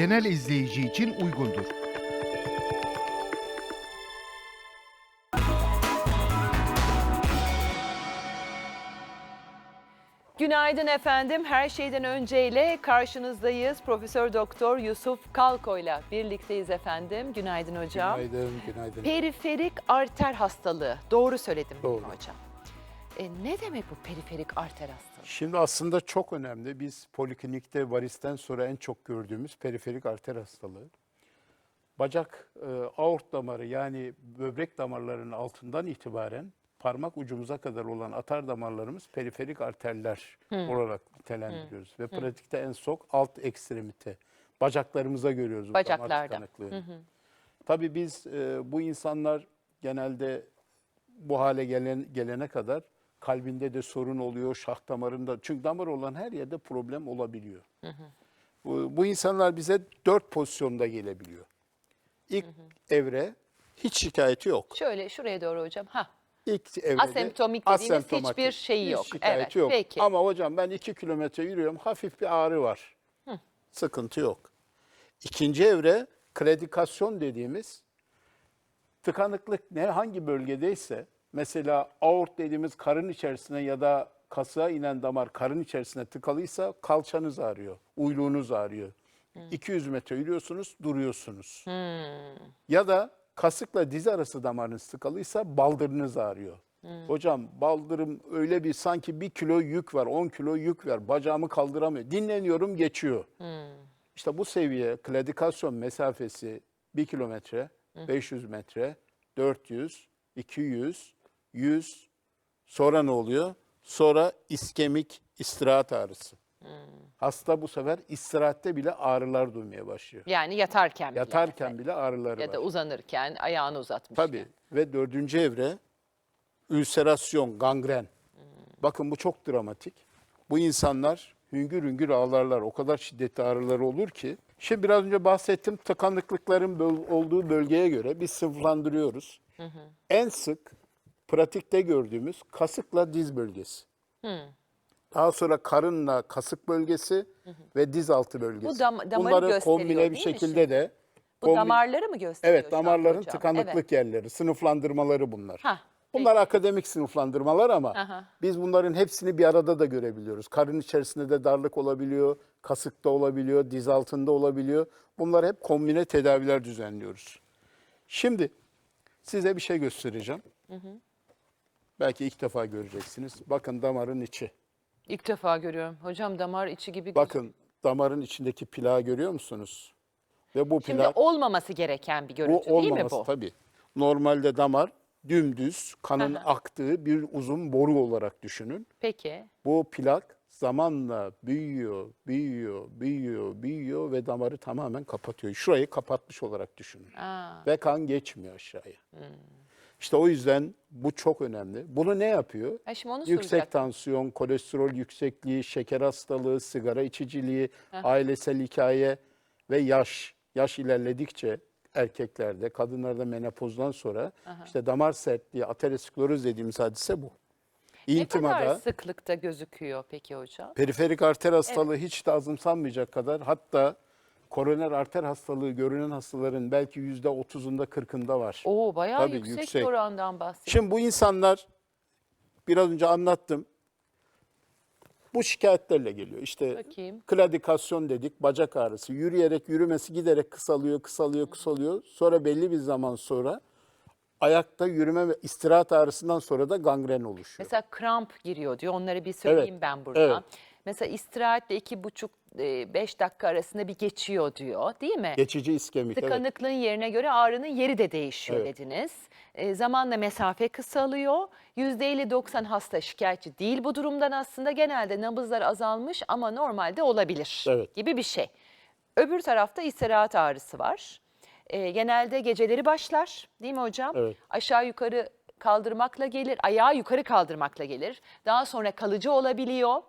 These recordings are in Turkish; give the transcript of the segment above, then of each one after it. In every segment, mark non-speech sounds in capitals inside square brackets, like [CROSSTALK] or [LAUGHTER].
genel izleyici için uygundur. Günaydın efendim. Her şeyden önceyle karşınızdayız. Profesör Doktor Yusuf Kalko'yla birlikteyiz efendim. Günaydın hocam. Günaydın, günaydın. Periferik arter hastalığı. Doğru söyledim Doğru. hocam? E, ne demek bu periferik arter hastalığı? Şimdi aslında çok önemli. Biz poliklinikte varisten sonra en çok gördüğümüz periferik arter hastalığı. Bacak e, aort damarı yani böbrek damarlarının altından itibaren parmak ucumuza kadar olan atar damarlarımız periferik arterler olarak nitelendiriyoruz. Ve pratikte en çok alt ekstremite, bacaklarımıza görüyoruz bu damar Bacaklarda. tıkanıklığını. Tabii biz e, bu insanlar genelde bu hale gelen, gelene kadar kalbinde de sorun oluyor, şah damarında. Çünkü damar olan her yerde problem olabiliyor. Bu, bu insanlar bize dört pozisyonda gelebiliyor. İlk evre hiç şikayeti yok. Şöyle şuraya doğru hocam. Ha. İlk evrede Asemptomik dediğimiz asemptomatik, hiçbir şeyi hiç yok. şikayeti Evet, yok. peki. Ama hocam ben iki kilometre yürüyorum, hafif bir ağrı var. Sıkıntı yok. İkinci evre kredikasyon dediğimiz tıkanıklık ne hangi bölgedeyse mesela aort dediğimiz karın içerisine ya da kasığa inen damar karın içerisine tıkalıysa kalçanız ağrıyor, uyluğunuz ağrıyor. 200 metre yürüyorsunuz, duruyorsunuz. Ya da kasıkla diz arası damarınız tıkalıysa baldırınız ağrıyor. Hocam baldırım öyle bir sanki bir kilo yük var, 10 kilo yük var. Bacağımı kaldıramıyor. Dinleniyorum geçiyor. İşte bu seviye kladikasyon mesafesi 1 kilometre, 500 metre, 400, 200, 100. Sonra ne oluyor? Sonra iskemik istirahat ağrısı. Hasta bu sefer istirahatte bile ağrılar duymaya başlıyor. Yani yatarken bile. Yatarken bile ağrıları Ya var. da uzanırken, ayağını uzatmış. Tabii. Ve dördüncü evre ülserasyon, gangren. Bakın bu çok dramatik. Bu insanlar hüngür hüngür ağlarlar. O kadar şiddetli ağrıları olur ki. Şimdi biraz önce bahsettim tıkanıklıkların böl- olduğu bölgeye göre biz sınıflandırıyoruz. En sık pratikte gördüğümüz kasıkla diz bölgesi. Daha sonra karınla kasık bölgesi ve diz altı bölgesi. Bu dam- damarı Bunları kombine bir şekilde şimdi? de Bu kombi- damarları mı gösteriyor Evet, damarların hocam? tıkanıklık Evet. yerleri, sınıflandırmaları bunlar. Hah, bunlar akademik sınıflandırmalar ama Aha. biz bunların hepsini bir arada da görebiliyoruz. Karın içerisinde de darlık olabiliyor, kasıkta olabiliyor, diz altında olabiliyor. Bunlar hep kombine tedaviler düzenliyoruz. Şimdi size bir şey göstereceğim. Belki ilk defa göreceksiniz. Bakın damarın içi. İlk defa görüyorum. Hocam damar içi gibi. Bakın damarın içindeki plağı görüyor musunuz? Ve bu Şimdi plak olmaması gereken bir Bu görüntü değil mi olmaması bu? tabii. Normalde damar dümdüz kanın Aha. aktığı bir uzun boru olarak düşünün. Peki. Bu plak zamanla büyüyor, büyüyor, büyüyor, büyüyor ve damarı tamamen kapatıyor. Şurayı kapatmış olarak düşünün. Aa, Ve kan geçmiyor aşağıya. Hmm. İşte o yüzden bu çok önemli. Bunu ne yapıyor? Ha, şimdi onu Yüksek tansiyon, kolesterol yüksekliği, şeker hastalığı, sigara içiciliği, ailesel hikaye ve yaş. Yaş ilerledikçe erkeklerde, kadınlarda menopozdan sonra işte damar sertliği, ateroskleroz dediğimiz hadise bu. ne kadar İntimada sıklıkta gözüküyor peki hocam? periferik arter hastalığı hiç de azımsanmayacak kadar hatta koroner arter hastalığı görünen hastaların belki yüzde otuzunda kırkında var. Oo bayağı Tabii, yüksek, yüksek. orandan bahsediyoruz. Şimdi bu insanlar biraz önce anlattım. Bu şikayetlerle geliyor. İşte Bakayım. kladikasyon dedik, bacak ağrısı. Yürüyerek yürümesi giderek kısalıyor, kısalıyor, kısalıyor. Sonra belli bir zaman sonra ayakta yürüme ve istirahat ağrısından sonra da gangren oluşuyor. Mesela kramp giriyor diyor. Onları bir söyleyeyim Evet, ben burada. evet. Mesela istirahatle iki buçuk e, beş dakika arasında bir geçiyor diyor değil mi? Geçici iskemik. evet. Tıkanıklığın yerine göre ağrının yeri de değişiyor Evet. dediniz. E, zamanla mesafe kısalıyor. %50-90 hasta şikayetçi değil bu durumdan aslında. Genelde nabızlar azalmış ama normalde olabilir Evet. gibi bir şey. Öbür tarafta istirahat ağrısı var. E, genelde geceleri başlar değil mi hocam? Evet. Aşağı yukarı kaldırmakla gelir, ayağı yukarı kaldırmakla gelir. Daha sonra kalıcı olabiliyor.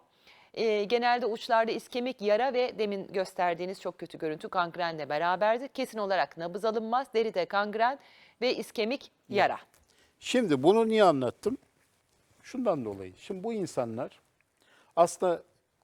E, genelde uçlarda iskemik yara ve demin gösterdiğiniz çok kötü görüntü gangrenle beraberdir. Kesin olarak nabız alınmaz, deride gangren ve iskemik yara. Şimdi bunu niye anlattım? Şundan dolayı. Şimdi bu insanlar aslında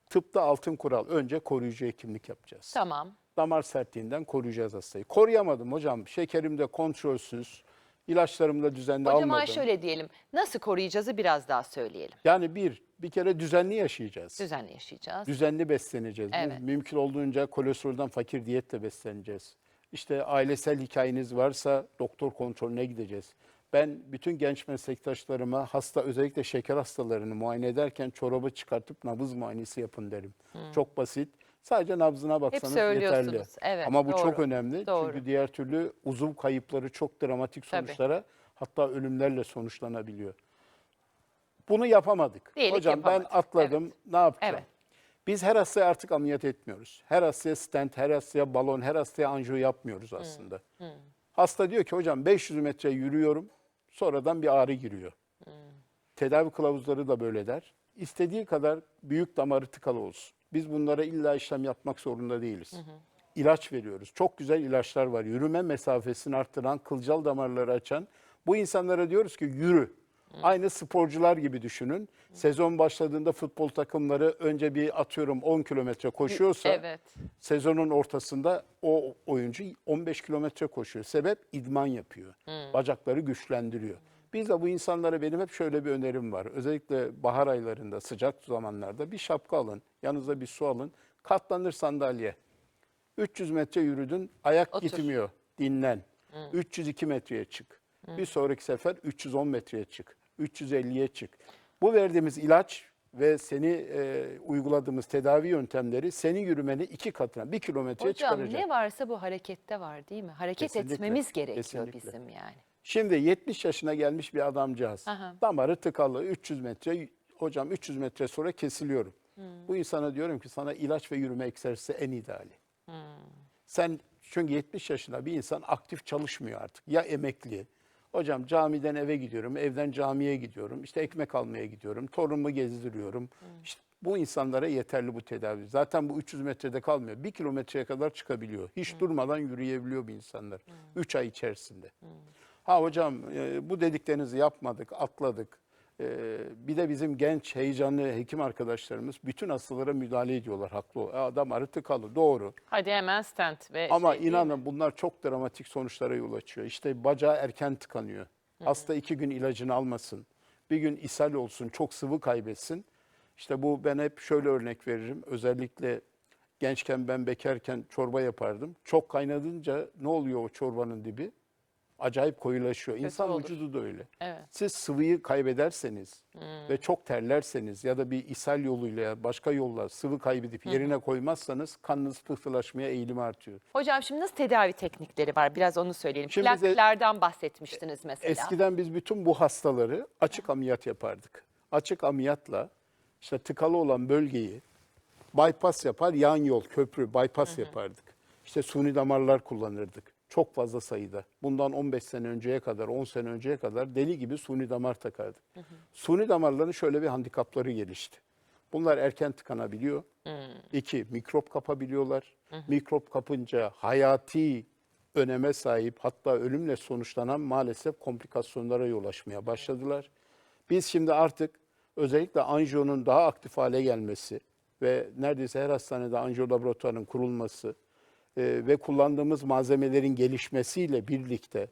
tıpta altın kural. Önce koruyucu hekimlik yapacağız. Tamam. damar sertliğinden koruyacağız hastayı. Koruyamadım hocam. Şekerim de kontrolsüz. İlaçlarımı da düzenli O zaman almadım. şöyle diyelim. Nasıl koruyacağızı biraz daha söyleyelim. Yani bir, bir kere düzenli yaşayacağız. Düzenli yaşayacağız. Düzenli besleneceğiz. Evet. Mümkün olduğunca kolesterolden fakir diyetle besleneceğiz. İşte ailesel hikayeniz varsa doktor kontrolüne gideceğiz. Ben bütün genç meslektaşlarıma hasta özellikle şeker hastalarını muayene ederken çorabı çıkartıp nabız muayenesi yapın derim. Çok basit. Sadece nabzına baksanız söylüyorsunuz. yeterli. Evet, Ama bu çok doğru. önemli. Doğru. Çünkü diğer türlü uzuv kayıpları çok dramatik Tabii. sonuçlara hatta ölümlerle sonuçlanabiliyor. Bunu yapamadık. Diyelim ki Hocam ben yapamadık. atladım. Ne yapacağım? Evet. Biz her hastaya artık ameliyat etmiyoruz. Her hastaya stent, her hastaya balon, her hastaya anjiyo yapmıyoruz aslında. Hasta diyor ki hocam 500 metre yürüyorum, sonradan bir ağrı giriyor. Tedavi kılavuzları da böyle der. İstediği kadar büyük damarı tıkalı olsun. Biz bunlara illa işlem yapmak zorunda değiliz. İlaç veriyoruz. Çok güzel ilaçlar var. Yürüme mesafesini arttıran, kılcal damarları açan. Bu insanlara diyoruz ki yürü. Aynı sporcular gibi düşünün. Sezon başladığında futbol takımları önce bir atıyorum 10 kilometre koşuyorsa Evet. sezonun ortasında o oyuncu 15 kilometre koşuyor. Sebep idman yapıyor. Bacakları güçlendiriyor. Biz de bu insanlara benim hep şöyle bir önerim var. Özellikle bahar aylarında sıcak zamanlarda bir şapka alın, yanınıza bir su alın, katlanır sandalye. 300 metre yürüdün, ayak Otur. gitmiyor, dinlen. 302 metreye çık. Bir sonraki sefer 310 metreye çık, 350'ye çık. Bu verdiğimiz ilaç ve seni e, uyguladığımız tedavi yöntemleri senin yürümeni iki katına, bir kilometreye Hocam çıkaracak. ne varsa bu harekette var değil mi? Hareket Kesinlikle, etmemiz gerekiyor kesinlikle. bizim yani. Şimdi 70 yaşına gelmiş bir adamcağız. Aha. Damarı tıkalı 300 metre. Hocam 300 metre sonra kesiliyorum. Hmm. Bu insana diyorum ki sana ilaç ve yürüme egzersizi en ideali. Hmm. Sen çünkü 70 yaşında bir insan aktif çalışmıyor artık. Ya emekli. Hocam camiden eve gidiyorum, evden camiye gidiyorum, işte ekmek almaya gidiyorum, torunumu gezdiriyorum. Hmm. İşte bu insanlara yeterli bu tedavi. Zaten bu 300 metrede kalmıyor. Bir kilometreye kadar çıkabiliyor. Hiç Hmm. durmadan yürüyebiliyor bu insanlar. 3 ay içerisinde. Ha hocam e, bu dediklerinizi yapmadık, atladık. E, bir de bizim genç, heyecanlı hekim arkadaşlarımız bütün hastalara müdahale ediyorlar haklı. E, Adam arı tıkalı, doğru. Hadi hemen stent ve Ama şey inanın bunlar çok dramatik sonuçlara yol açıyor. İşte bacağı erken tıkanıyor. Hasta iki gün ilacını almasın. Bir gün ishal olsun, çok sıvı kaybetsin. İşte bu ben hep şöyle örnek veririm. Özellikle gençken ben bekarken çorba yapardım. Çok kaynadınca ne oluyor o çorbanın dibi? Acayip koyulaşıyor. İnsan olur. vücudu da öyle. Evet. Siz sıvıyı kaybederseniz Hmm. ve çok terlerseniz ya da bir ishal yoluyla ya başka yolla sıvı kaybedip yerine koymazsanız kanınız pıhtılaşmaya eğilimi artıyor. Hocam şimdi nasıl tedavi teknikleri var? Biraz onu söyleyelim. Şimdi bize- Plaklardan bahsetmiştiniz mesela. Eskiden biz bütün bu hastaları açık ameliyat yapardık. Açık ameliyatla işte tıkalı olan bölgeyi bypass yapar, yan yol, köprü, bypass yapardık. İşte suni damarlar kullanırdık. Çok fazla sayıda. Bundan 15 sene önceye kadar, 10 sene önceye kadar deli gibi suni damar takardık. Suni damarların şöyle bir handikapları gelişti. Bunlar erken tıkanabiliyor. İki, mikrop kapabiliyorlar. Mikrop kapınca hayati öneme sahip hatta ölümle sonuçlanan maalesef komplikasyonlara yol açmaya başladılar. Biz şimdi artık özellikle anjiyonun daha aktif hale gelmesi ve neredeyse her hastanede anjiyo laboratuvarının kurulması ve kullandığımız malzemelerin gelişmesiyle birlikte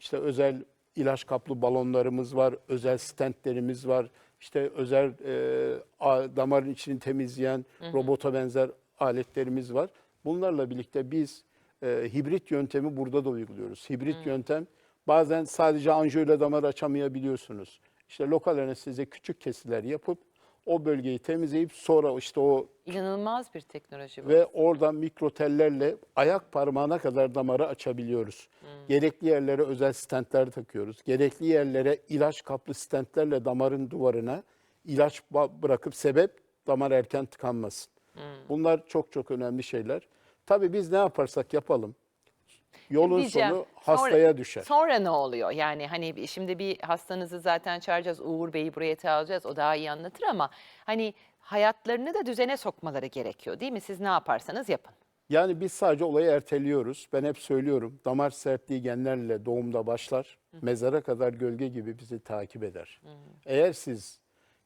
işte özel ilaç kaplı balonlarımız var, özel stentlerimiz var, işte özel e, damarın içini temizleyen robota benzer aletlerimiz var. Bunlarla birlikte biz e, hibrit yöntemi burada da uyguluyoruz. Hibrit yöntem bazen sadece anjiyoyla damar açamayabiliyorsunuz. İşte lokal anestezi küçük kesiler yapıp o bölgeyi temizleyip sonra işte o İnanılmaz bir teknoloji bu. ve oradan mikrotellerle ayak parmağına kadar damarı açabiliyoruz. Gerekli yerlere özel stentler takıyoruz. Gerekli yerlere ilaç kaplı stentlerle damarın duvarına ilaç ba- bırakıp sebep damar erken tıkanmasın. Bunlar çok çok önemli şeyler. Tabii biz ne yaparsak yapalım yolun Diyeceğim, sonu hastaya sonra, düşer. Sonra ne oluyor? Yani hani şimdi bir hastanızı zaten çağıracağız. Uğur Bey'i buraya çağıracağız. O daha iyi anlatır ama hani hayatlarını da düzene sokmaları gerekiyor değil mi? Siz ne yaparsanız yapın. Yani biz sadece olayı erteliyoruz. Ben hep söylüyorum. Damar sertliği genlerle doğumda başlar. Mezara kadar gölge gibi bizi takip eder. Eğer siz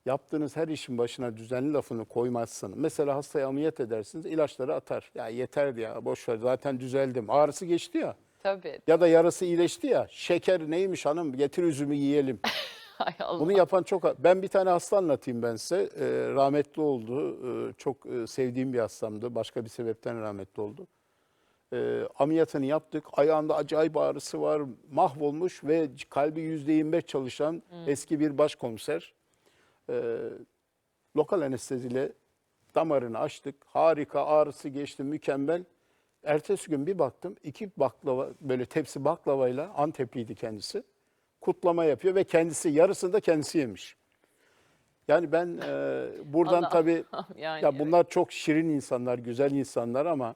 yaptığınız her işin başına düzenli lafını koymazsanız. Mesela hastayı ameliyat edersiniz, ilaçları atar. Ya yeter ya boş ver zaten düzeldim. Ağrısı geçti ya. Tabii. Ya da yarası iyileşti ya. Şeker neymiş hanım getir üzümü yiyelim. [LAUGHS] Hay Allah. Bunu yapan çok... Ben bir tane hasta anlatayım ben size. Ee, rahmetli oldu. Ee, çok e, sevdiğim bir hastamdı. Başka bir sebepten rahmetli oldu. Ee, ameliyatını yaptık. Ayağında acayip ağrısı var. Mahvolmuş ve kalbi yüzde 25 çalışan eski bir başkomiser. Ee, lokal anesteziyle damarını açtık. Harika ağrısı geçti mükemmel. Ertesi gün bir baktım iki baklava böyle tepsi baklavayla Antepliydi kendisi. Kutlama yapıyor ve kendisi yarısını da kendisi yemiş. Yani ben e, buradan tabii [LAUGHS] Yani ya evet. bunlar çok şirin insanlar, güzel insanlar ama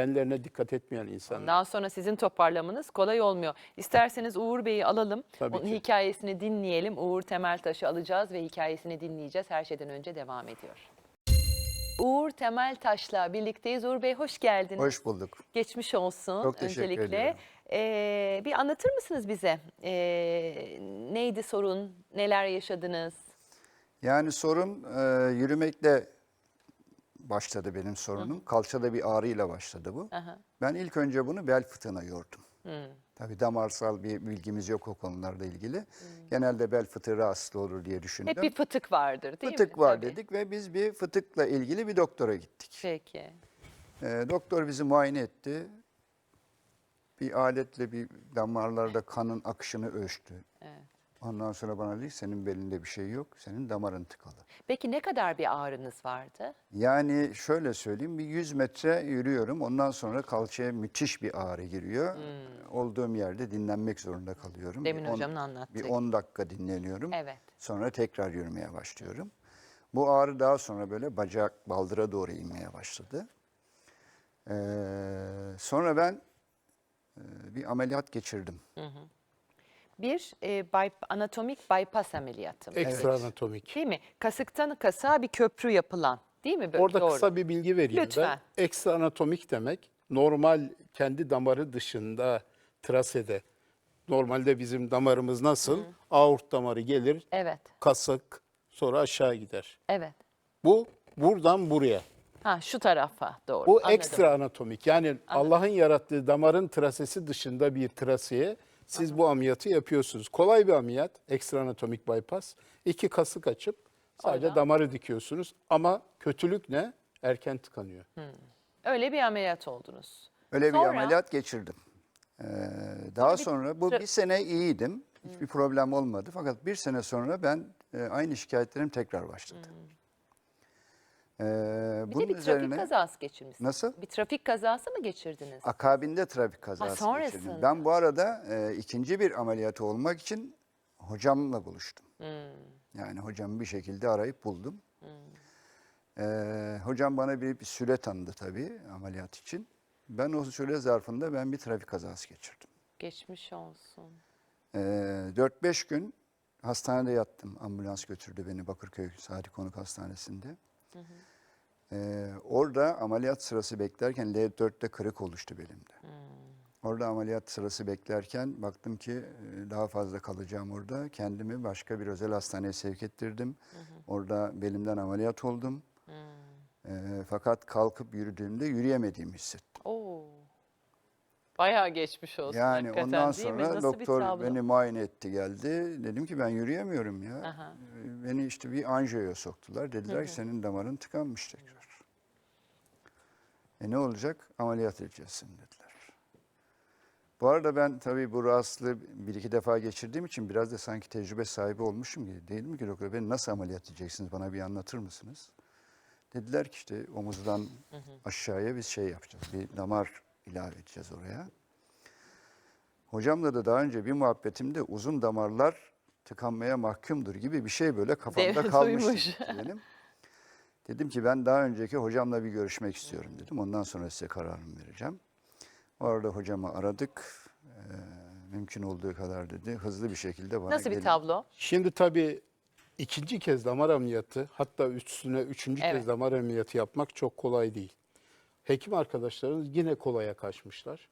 kendilerine dikkat etmeyen insanlar. Daha sonra sizin toparlamanız kolay olmuyor. İsterseniz Uğur Bey'i alalım. Tabii Onun ki. hikayesini dinleyelim. Uğur Temeltaş'ı alacağız ve hikayesini dinleyeceğiz. Her şeyden önce devam ediyor. Uğur Temeltaş'la birlikteyiz. Uğur Bey hoş geldiniz. Hoş bulduk. Geçmiş olsun Çok teşekkür öncelikle. ediyorum. Ee, bir anlatır mısınız bize? Ee, neydi sorun? Neler yaşadınız? Yani sorun e, yürümekle başladı benim sorunum. Kalçada bir ağrıyla başladı bu. Aha. Ben ilk önce bunu bel fıtığına yordum. Tabii damarsal bir bilgimiz yok o konularla ilgili. Genelde bel fıtığı rahatsız olur diye düşündüm. Hep bir fıtık vardır değil mi? fıtık var Tabii. dedik ve biz bir fıtıkla ilgili bir doktora gittik. Peki. E, doktor bizi muayene etti. Bir aletle bir damarlarda kanın akışını ölçtü. Evet. Ondan sonra bana dedi senin belinde bir şey yok, senin damarın tıkalı. Peki ne kadar bir ağrınız vardı? Yani şöyle söyleyeyim bir 100 metre yürüyorum. Ondan sonra kalçaya müthiş bir ağrı giriyor. Olduğum yerde dinlenmek zorunda kalıyorum. Hmm. Demin Bir on- hocamın anlattığı Bir gibi. 10 dakika dinleniyorum. Evet. Sonra tekrar yürümeye başlıyorum. Bu ağrı daha sonra böyle bacak baldıra doğru inmeye başladı. Ee, sonra ben e, bir ameliyat geçirdim. Bir e, byp- anatomik bypass ameliyatı. mı? Ekstra anatomik. Değil mi? Kasıktan kasığa bir köprü yapılan. Değil mi? Böyle Orada doğru. kısa bir bilgi vereyim Lütfen. ben. Ekstra anatomik demek normal kendi damarı dışında trasede. Normalde bizim damarımız nasıl? Aort damarı gelir, Evet. kasık, sonra aşağı gider. Evet. Bu buradan buraya. Ha şu tarafa doğru. Bu Anladım. ekstra anatomik. Yani Allah'ın yarattığı damarın trasesi dışında bir traseye siz bu ameliyatı yapıyorsunuz. Kolay bir ameliyat, ekstra anatomik bypass. İki kasık açıp sadece Oradan. damarı dikiyorsunuz. Ama kötülük ne? Erken tıkanıyor. Öyle bir ameliyat oldunuz. Öyle Sonra? bir ameliyat geçirdim. Ee, daha bir sonra bu bir sene iyiydim. Hiçbir problem olmadı. Fakat bir sene sonra ben e, aynı şikayetlerim tekrar başladı. Ee, Bir bunun de bir trafik üzerine kazası geçirmişsiniz. Nasıl? Bir trafik kazası mı geçirdiniz? akabinde trafik kazası sonrasında. geçirdim. Ben bu arada e, ikinci bir ameliyatı olmak için hocamla buluştum. Hmm. Yani hocamı bir şekilde arayıp buldum. Ee, hocam bana bir, bir süre tanıdı tabii ameliyat için. Ben o süre zarfında ben bir trafik kazası geçirdim. Geçmiş olsun. Ee, 4-5 gün hastanede yattım. Ambulans götürdü beni Bakırköy Sadi Konuk Hastanesi'nde. Ee, orada ameliyat sırası beklerken L4'te kırık oluştu belimde. Orada ameliyat sırası beklerken baktım ki e, daha fazla kalacağım orada. Kendimi başka bir özel hastaneye sevk ettirdim. Orada belimden ameliyat oldum. Ee, fakat kalkıp yürüdüğümde yürüyemediğimi hissettim. Bayağı geçmiş olsun. Yani hakikaten, ondan sonra Nasıl doktor beni muayene etti geldi. Dedim ki ben yürüyemiyorum ya. Aha. Beni işte bir anjiyoya soktular. Dediler ki senin damarın tıkanmış tekrar. E ne olacak? Ameliyat edeceğiz seni dediler. Bu arada ben tabii bu rahatsızlığı bir iki defa geçirdiğim için biraz da sanki tecrübe sahibi olmuşum gibi. Değil mi ki doktor? Beni nasıl ameliyat edeceksiniz? Bana bir anlatır mısınız? Dediler ki işte omuzdan aşağıya biz şey yapacağız. Bir damar ilave edeceğiz oraya. Hocamla da daha önce bir muhabbetimde uzun damarlar tıkanmaya mahkumdur gibi bir şey böyle kafamda Dev- kalmıştı diyelim. Dedim ki ben daha önceki hocamla bir görüşmek istiyorum dedim. Ondan sonra size kararımı vereceğim. O arada hocamı aradık. Ee, mümkün olduğu kadar dedi. Hızlı bir şekilde bana Nasıl bir gelin. tablo? Şimdi tabii ikinci kez damar ameliyatı hatta üstüne üçüncü Evet. kez damar ameliyatı yapmak çok kolay değil. Hekim arkadaşlarımız yine kolaya kaçmışlar.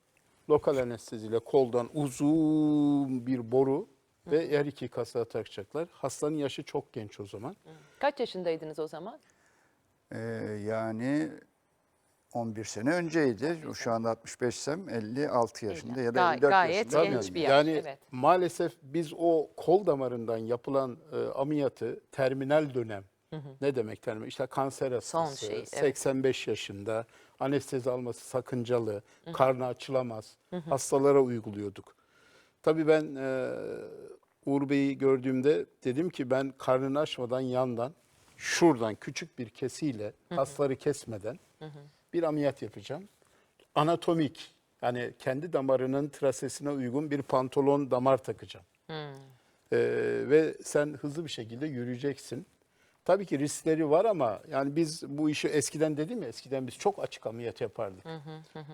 Lokal anesteziyle koldan uzun bir boru ve her iki kasaya takacaklar. Hastanın yaşı çok genç o zaman. Kaç yaşındaydınız o zaman? Ee, yani 11 sene önceydi. Şu anda 65'sem 56 yaşında ya da Gay- 54 gayet yaşında. genç bir yaş, Yani evet. maalesef biz o kol damarından yapılan e, ameliyatı terminal dönem ne demek terminal? İşte kanser hastası, şey, evet. 85 yaşında, anestezi alması sakıncalı, karnı açılamaz hastalara uyguluyorduk. Tabii ben e, Uğur Bey'i gördüğümde dedim ki ben karnını açmadan yandan şuradan küçük bir kesiyle kasları kesmeden bir ameliyat yapacağım. Anatomik yani kendi damarının trasesine uygun bir pantolon damar takacağım. Ee, ve sen hızlı bir şekilde yürüyeceksin. Tabii ki riskleri var ama yani biz bu işi eskiden dedim ya eskiden biz çok açık ameliyat yapardık.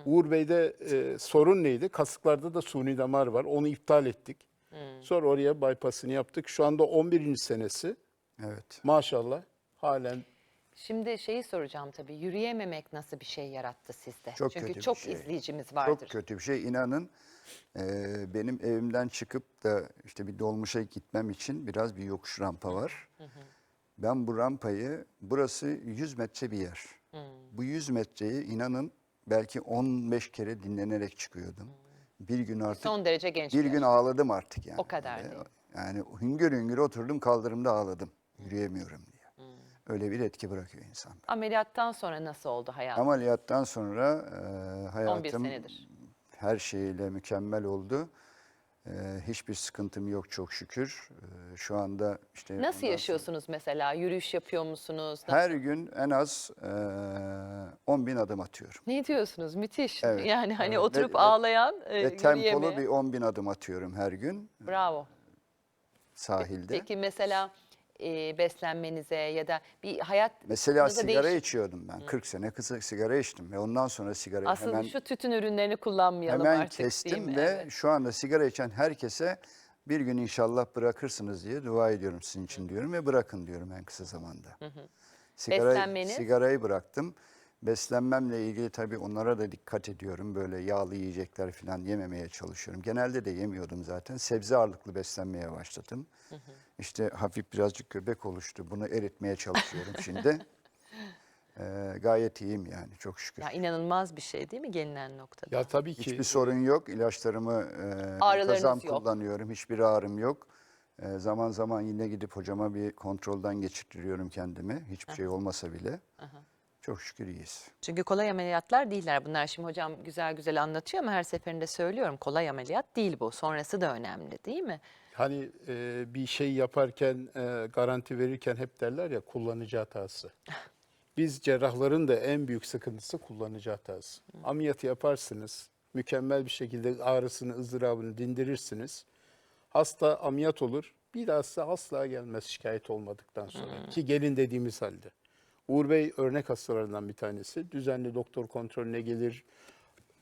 Uğur Bey'de e, sorun neydi? Kasıklarda da suni damar var. Onu iptal ettik. Sonra oraya bypass'ını yaptık. Şu anda 11. senesi. Evet. Maşallah halen Şimdi şeyi soracağım tabii. Yürüyememek nasıl bir şey yarattı sizde? Çok Çünkü kötü bir çok şey. izleyicimiz vardır. Çok kötü bir şey. İnanın e, benim evimden çıkıp da işte bir dolmuşa gitmem için biraz bir yokuş rampa var. Ben bu rampayı, burası 100 metre bir yer. Bu 100 metreyi inanın belki 15 kere dinlenerek çıkıyordum. Bir gün artık Son derece genç bir gün ağladım artık yani. O kadar Böyle. değil. Yani hüngür hüngür oturdum kaldırımda ağladım. Yürüyemiyorum diye. Öyle bir etki bırakıyor insan. Ameliyattan sonra nasıl oldu hayat? Ameliyattan sonra e, hayatım 11 senedir. her şeyle mükemmel oldu. E, hiçbir sıkıntım yok çok şükür. E, şu anda işte Nasıl ondan yaşıyorsunuz mesela? Yürüyüş yapıyor musunuz? Nasıl- Her gün en az e, 10 bin adım atıyorum. Ne diyorsunuz? Müthiş. Evet, Yani hani evet. oturup Ve- ağlayan, e, Ve tempolu yürüyemeyen. bir 10 bin adım atıyorum her gün Bravo. sahilde. Peki mesela e, beslenmenize ya da bir hayat Mesela sigara değiş- içiyordum ben. 40 sene kısa sigara içtim ve ondan sonra sigara Asıl hemen şu tütün ürünlerini kullanmayalım hemen artık değil kestim ve Evet. şu anda sigara içen herkese bir gün inşallah bırakırsınız diye dua ediyorum sizin için diyorum ve bırakın diyorum en kısa zamanda. Sigarayı, Beslenmeniz? sigarayı bıraktım. Beslenmemle ilgili tabii onlara da dikkat ediyorum. Böyle yağlı yiyecekler falan yememeye çalışıyorum. Genelde de yemiyordum zaten. Sebze ağırlıklı beslenmeye başladım. İşte hafif birazcık göbek oluştu. Bunu eritmeye çalışıyorum şimdi. [LAUGHS] Ee, gayet iyiyim yani çok şükür. Ya inanılmaz bir şey değil mi gelinen noktada? ya tabii ki Hiçbir sorun yok. İlaçlarımı e, yok. kullanıyorum. Hiçbir ağrım yok. E, zaman zaman yine gidip hocama bir kontrolden geçirtiyorum kendimi. Hiçbir şey olmasa bile. Çok şükür iyiyiz. Çünkü kolay ameliyatlar değiller bunlar. Şimdi hocam güzel güzel anlatıyor ama her seferinde söylüyorum kolay ameliyat değil bu. Sonrası da önemli değil mi? Hani e, bir şey yaparken e, garanti verirken hep derler ya kullanıcı hatası. [LAUGHS] Biz cerrahların da en büyük sıkıntısı kullanıcı hatası. Ameliyatı yaparsınız, mükemmel bir şekilde ağrısını, ızdırabını dindirirsiniz. Hasta ameliyat olur, bir daha size asla gelmez şikayet olmadıktan sonra. Ki gelin dediğimiz halde. Uğur Bey örnek hastalarından bir tanesi. Düzenli doktor kontrolüne gelir,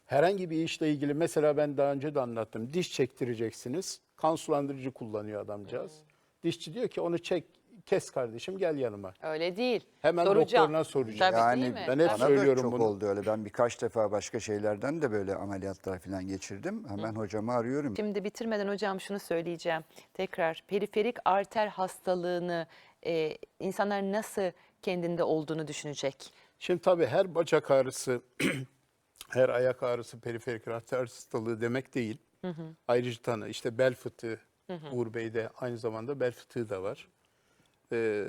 Herhangi bir işle ilgili mesela ben daha önce de anlattım. Diş çektireceksiniz. Kan sulandırıcı kullanıyor adamcağız. Dişçi diyor ki onu çek kes kardeşim gel yanıma. Öyle değil. Hemen Soracağım. doktoruna soracağım. Tabii yani değil mi? ben hep bana da söylüyorum çok bunu. oldu öyle. Ben birkaç defa başka şeylerden de böyle ameliyatlar falan geçirdim. Hemen hocamı arıyorum. Şimdi bitirmeden hocam şunu söyleyeceğim. Tekrar periferik arter hastalığını e, insanlar nasıl kendinde olduğunu düşünecek? Şimdi tabii her bacak ağrısı, [CLEARS THROAT] her ayak ağrısı periferik arter hastalığı demek değil. Ayrıca tanı işte bel fıtığı, Uğur Bey'de aynı zamanda bel fıtığı da var. Ee,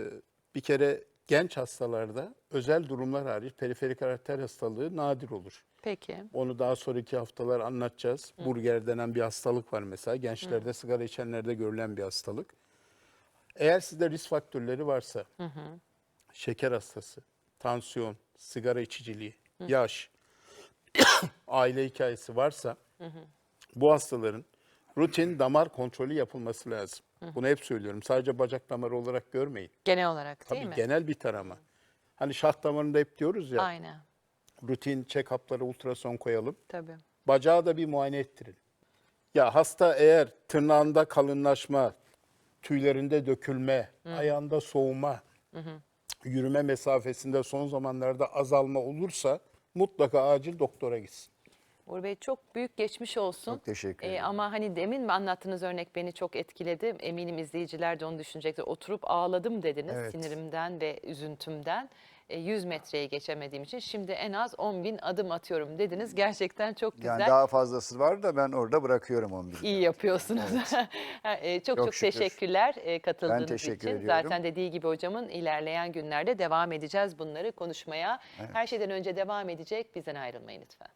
bir kere genç hastalarda özel durumlar hariç periferik arter hastalığı nadir olur. Peki. Onu daha sonraki haftalar anlatacağız. Burger denen bir hastalık var mesela. Gençlerde, sigara içenlerde görülen bir hastalık. Eğer sizde risk faktörleri varsa, şeker hastası, tansiyon, sigara içiciliği, yaş, [COUGHS] aile hikayesi varsa bu hastaların rutin damar kontrolü yapılması lazım. Bunu hep söylüyorum. Sadece bacak damarı olarak görmeyin. Genel olarak Tabii değil mi? genel bir tarama. Hani şah damarında hep diyoruz ya, Aynen. rutin check-up'lara ultrason koyalım. Tabii. Bacağı da bir muayene ettirin. Ya hasta eğer tırnağında kalınlaşma, tüylerinde dökülme, ayağında soğuma, yürüme mesafesinde son zamanlarda azalma olursa mutlaka acil doktora gitsin. Uğur Bey çok büyük geçmiş olsun. Çok teşekkür Ee, ederim. ama hani demin mi anlattığınız örnek beni çok etkiledi. Eminim izleyiciler de onu düşünecektir. Oturup ağladım dediniz Evet. sinirimden ve üzüntümden. E, 100 metreyi geçemediğim için şimdi en az 10 bin adım atıyorum dediniz. Gerçekten çok güzel. Yani daha fazlası var da ben orada bırakıyorum 11. İyi yapıyorsunuz. [LAUGHS] Ha, e, çok çok, Çok şükür. teşekkürler e, katıldığınız teşekkür için. ediyorum. Zaten dediği gibi hocamın ilerleyen günlerde devam edeceğiz bunları konuşmaya. Her şeyden önce devam edecek. Bizden ayrılmayın lütfen.